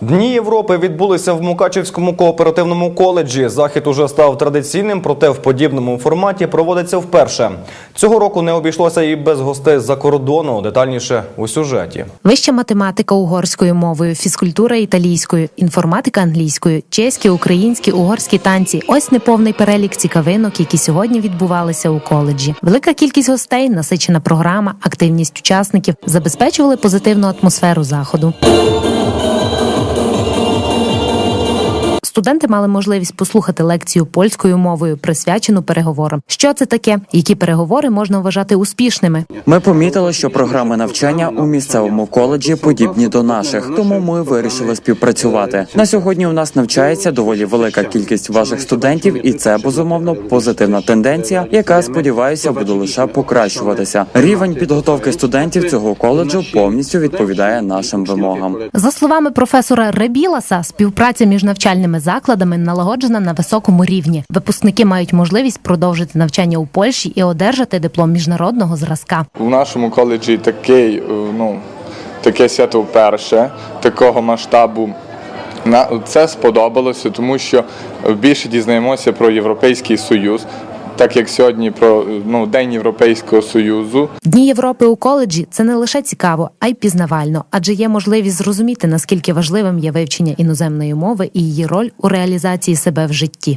Дні Європи відбулися в Мукачівському кооперативному коледжі. Захід уже став традиційним, проте в подібному форматі проводиться вперше. Цього року не обійшлося і без гостей з-за кордону. Детальніше у сюжеті. Вища математика угорською мовою, фізкультура італійською, інформатика англійською, чеські, українські, угорські танці. Ось неповний перелік цікавинок, які сьогодні відбувалися у коледжі. Велика кількість гостей, насичена програма, активність учасників забезпечували позитивну атмосферу заходу. Студенти мали можливість послухати лекцію польською мовою, присвячену переговорам. Що це таке? Які переговори можна вважати успішними? Ми помітили, що програми навчання у місцевому коледжі подібні до наших, тому ми вирішили співпрацювати. На сьогодні у нас навчається доволі велика кількість ваших студентів, і це безумовно позитивна тенденція, яка сподіваюся буде лише покращуватися. Рівень підготовки студентів цього коледжу повністю відповідає нашим вимогам. За словами професора Ребіласа, співпраця між навчальними закладами налагоджена на високому рівні. Випускники мають можливість продовжити навчання у Польщі і одержати диплом міжнародного зразка. У нашому коледжі такий, е, ну, таке свято вперше, такого масштабу. На- Це сподобалося, тому що більше дізнаємося про Європейський Союз, так як сьогодні про ну, День Європейського Союзу. Дні Європи у коледжі це не лише цікаво, а й пізнавально, адже є можливість зрозуміти наскільки важливим є вивчення іноземної мови і її роль у реалізації себе в житті.